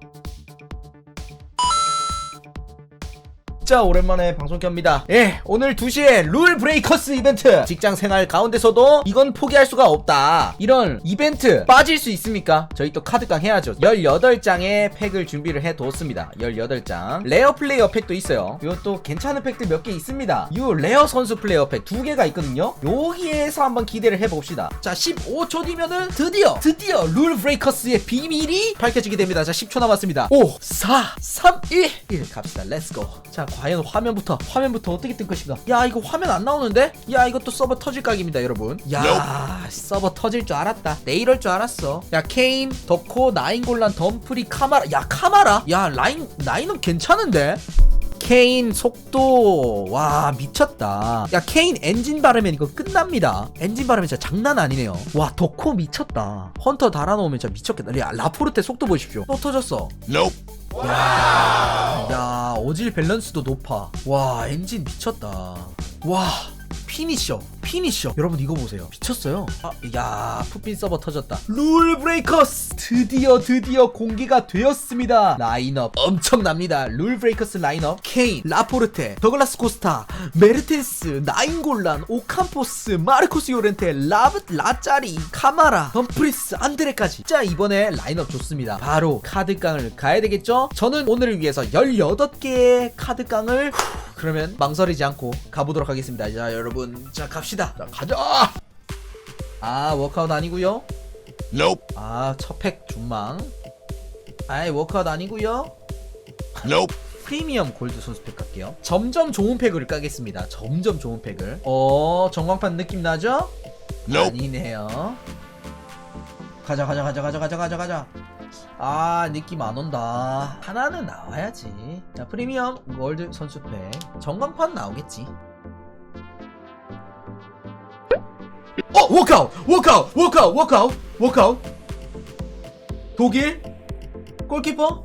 Thank you. 진짜 오랜만에 방송 켭니다. 예, 오늘 2시에 룰 브레이커스 이벤트. 직장 생활 가운데서도 이건 포기할 수가 없다. 이런 이벤트 빠질 수 있습니까? 저희 또 카드깡 해야죠. 18장의 팩을 준비를 해뒀습니다. 18장. 레어 플레이어 팩도 있어요. 이것도 괜찮은 팩들 몇 개 있습니다. 이 레어 선수 플레이어 팩 두 개가 있거든요. 여기에서 한번 기대를 해봅시다. 자, 15초 뒤면은 드디어, 드디어 룰 브레이커스의 비밀이 밝혀지게 됩니다. 자, 10초 남았습니다. 5, 4, 3, 2, 1. 갑시다. 렛츠고. 자, 과연 화면부터, 화면부터 어떻게 뜰 것인가? 야, 이거 화면 안 나오는데? 야, 이것도 서버 터질 각입니다, 여러분. 야, 서버 터질 줄 알았다. 내 이럴 줄 알았어. 야, 케인, 덕코, 나인골란, 덤프리, 카마라. 야, 카마라? 야, 라인, 라인은 괜찮은데? 케인 속도. 와 미쳤다. 야 케인 엔진 바르면 이거 끝납니다. 엔진 바르면 진짜 장난 아니네요. 와 덕코 미쳤다. 헌터 달아놓으면 진짜 미쳤겠다. 야 라포르테 속도 보십시오. 또 터졌어. Nope. 야, 야 어질 밸런스도 높아. 와 엔진 미쳤다. 와 피니셔 피니셔 여러분 이거 보세요. 미쳤어요. 아, 야 푸핀 서버 터졌다. 룰 브레이커스! 드디어 드디어 공개가 되었습니다. 라인업 엄청납니다. 룰 브레이커스 라인업. 케인 라포르테 더글라스 코스타 메르테스 나인골란 오캄포스 마르코스 요렌테 라브 라짜리 카마라 덤프리스 안드레까지. 진짜 이번에 라인업 좋습니다. 바로 카드깡을 가야 되겠죠? 저는 오늘을 위해서 18개의 카드깡을 그러면 망설이지 않고 가보도록 하겠습니다. 자, 여러분, 자 갑시다. 자, 가자. 아, 워크아웃 아니고요. Nope. 아, 첫팩 중망. 아이, 워크아웃 아니고요. Nope. 프리미엄 골드 선수팩 갈게요. 점점 좋은 팩을 까겠습니다. 점점 좋은 팩을. 어, 전광판 느낌 나죠? Nope. 아니네요. 가자, 가자, 가자, 가자, 가자, 가자, 가자. 아, 느낌 안 온다. 하나는 나와야지. 자, 프리미엄 골드 선수팩. 전광판 나오겠지. 어, 워크아웃! 워크아웃! 워크아웃! 워크아웃! 워크아웃! 독일? 골키퍼?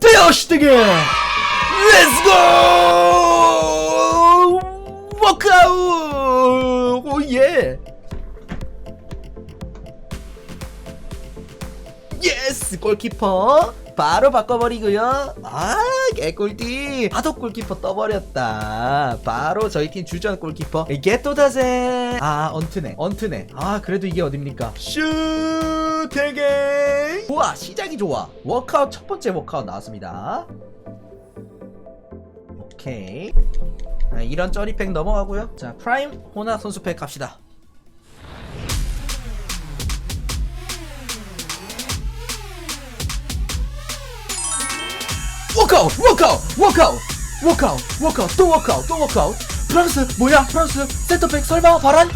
데어슈트게! 렛츠고! 워크아웃! 오예! 예스! 골키퍼! 바로 바꿔버리고요. 아, 개꿀띠. 하도 골키퍼 떠버렸다. 바로 저희 팀 주전 골키퍼. 게토다제. 아, 언트네. 언트네. 아, 그래도 이게 어딥니까? 슈, 대게. 우와, 시작이 좋아. 워크아웃 첫 번째 워크아웃 나왔습니다. 오케이. 아, 이런 쩌리팩 넘어가고요. 자, 프라임 호나 선수팩 갑시다. 워크아웃! 워크아웃! 워크아웃! 워크아웃! 워크아웃! 또 워크아웃! 또 워크아웃! 프랑스! 뭐야? 프랑스! 센터백 설마 바란?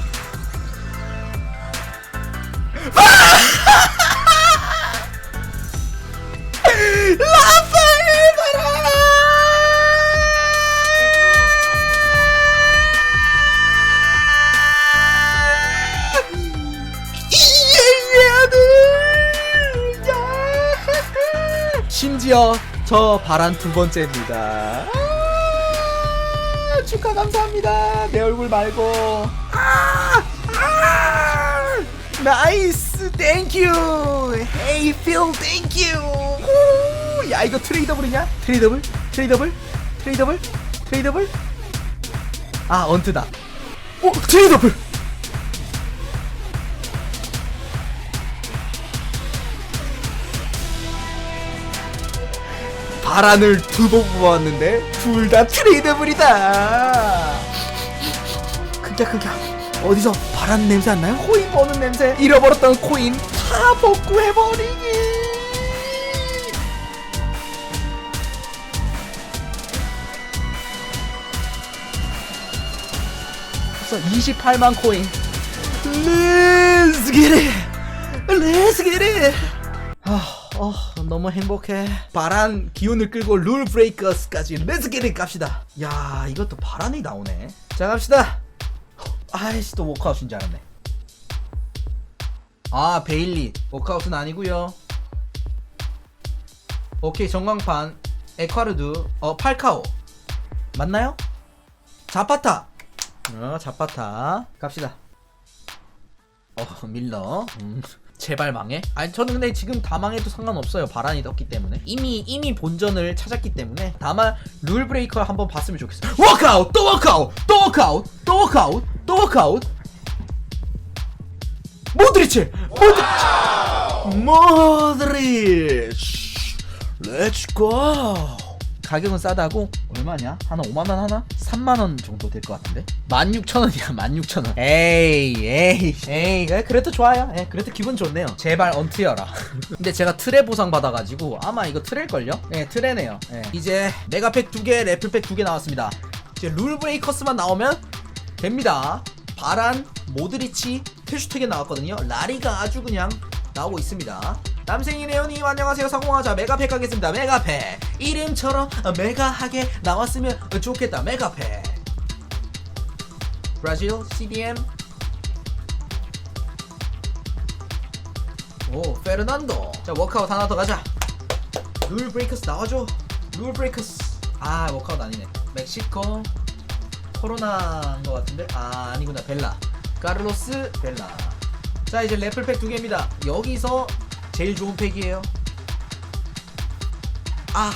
야! 심지어 저 바란 두 번째입니다. 아, 축하 감사합니다. 내 얼굴 말고. 아, 아, 나이스, 땡큐. 헤이, 필, 땡큐. 후, 야 이거 트레이더블이냐? 트레이더블? 트레이더블? 트레이더블? 트레이더블? 아 언트다. 오 트레이더블. 바란을 두번 뽑았는데 둘 다 트레이더블이다. 그냥 그냥 어디서 바란 냄새 안 나요? 코인 버는 냄새. 잃어버렸던 코인 다 복구해버리기. 벌써 28만 코인. Let's get it. Let's get it. 아, 어, 너무 행복해. 바란 기운을 끌고 룰 브레이커스까지 렛츠 기릿 갑시다. 야, 이것도 바란이 나오네. 자, 갑시다. 아이씨, 또 워크아웃인 줄 알았네. 아, 베일리. 워크아웃은 아니고요 오케이, 전광판. 에콰르드. 어, 팔카오. 맞나요? 자파타. 어, 자파타. 갑시다. 어, 밀러. 음. 제발 망해? 아니 저는 근데 지금 다 망해도 상관없어요. 바란이 떴기 때문에. 이미 이미 본전을 찾았기 때문에 다만 룰 브레이커 한번 봤으면 좋겠어요. 워크아웃! 또 워크아웃! 또 워크아웃! 또 워크아웃! 또 워크아웃! 모드리치! 모드리치! 모드리치! 렛츠고 가격은 싸다고? 얼마냐? 하나 5만 원 하나? 3만 원 정도 될 것 같은데? 16,000원이야 16,000원. 에이 에이 에이. 에, 그래도 좋아요. 예, 그래도 기분 좋네요. 제발 언트여라. 근데 제가 트레 보상 받아가지고 아마 이거 트레일 걸요? 예 트레네요. 예. 이제 메가팩 두 개 래플팩 두 개 나왔습니다. 이제 룰 브레이커스만 나오면 됩니다. 바란 모드리치 테슈테겐 나왔거든요. 라리가 아주 그냥 나오고 있습니다 남생이네요님. 안녕하세요. 성공하자. 메가팩 하겠습니다. 메가팩. 이름처럼 메가하게 나왔으면 좋겠다. 메가팩. 브라질 CDM 오 페르난도. 자 워크아웃 하나 더 가자. 룰 브레이커스 나와줘. 룰 브레이커스. 아 워크아웃 아니네. 멕시코. 코로나인 것 같은데? 아 아니구나. 벨라. 카를로스 벨라. 자 이제 래플팩 두 개입니다. 여기서 제일 좋은 팩이에요 아.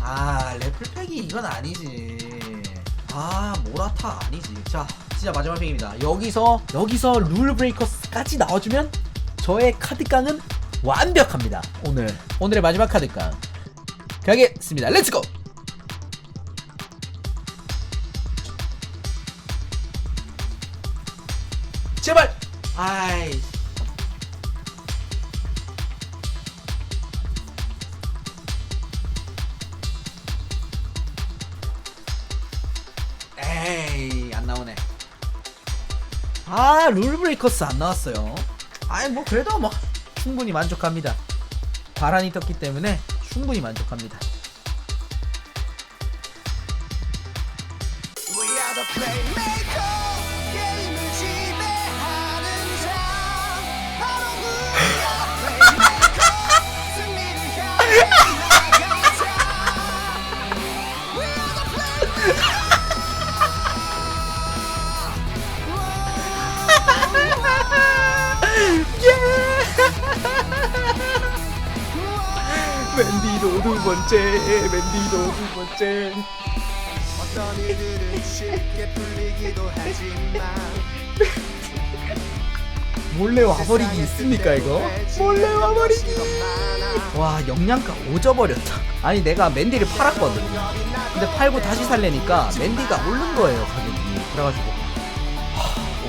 아, 래플팩이 이건 아니지. 아, 모라타 아니지. 자, 진짜 마지막 팩입니다. 여기서, 여기서 룰 브레이커스까지 나와주면 저의 카드깡은 완벽합니다. 오늘. 오늘의 마지막 카드깡. 가겠습니다. 렛츠고! 아이. 에이 안 나오네. 아 룰브레이커스 안 나왔어요. 아이 뭐 그래도 뭐 충분히 만족합니다. 바란이 떴기 때문에 충분히 만족합니다. 맨디도 두 번째, 맨디도 두 번째. 어떤 일들은 쉽게 풀리기도 하지만 몰래 와버리기 있습니까 이거? 몰래 와버리기. 와 영양가 오져버렸다. 아니 내가 맨디를 팔았거든. 근데 팔고 다시 살래니까 맨디가 오른 거예요 가격이. 그래가지고 하,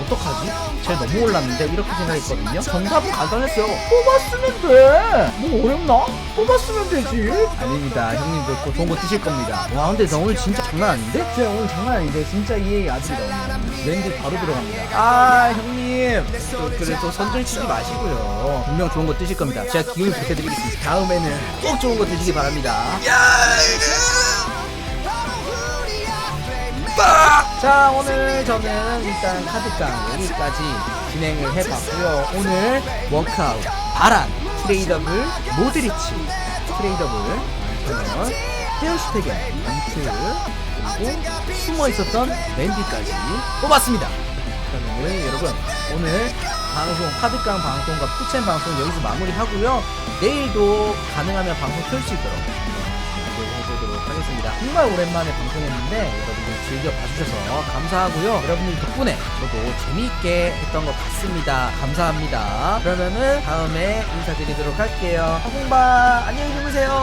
어떡하지? 쟤 너무 올랐는데 이렇게 생각했거든요. 정답은 간단했어요. 뽑았으면 돼. 뭐 어렵나? 뽑았으면 되지. 아닙니다. 형님도 또 좋은 거 드실 겁니다. 와 근데 나 오늘 진짜 장난 아닌데? 진짜 오늘 장난 아닌데 진짜 이의 아들이다 오늘. 맨디 바로 들어갑니다. 아 형님. 또 그래도 선전 치지 마시고요. 분명 좋은 거 드실 겁니다. 제가 기운을 보태드리겠습니다. 다음에는 꼭 좋은 거 드시기 바랍니다. 자 오늘 저는 일단 카드깡 여기까지 진행을 해봤고요. 오늘 워크아웃 바란 트레이더블 모드리치 트레이더블 저는 헤어스테겐 안트 그리고 숨어 있었던 맨디까지 뽑았습니다. 그러면 여러분 오늘 방송 카드깡 방송과 푸첸 방송 여기서 마무리하고요. 내일도 가능하면 방송 켤수 있도록 해보도록 하겠습니다. 정말 오랜만에 방송했는데 여러분들 즐겨 봐주셔서 감사하고요. 여러분들 덕분에 저도 재미있게 했던 것 같습니다. 감사합니다. 그러면은 다음에 인사드리도록 할게요. 화공바 안녕히 주무세요.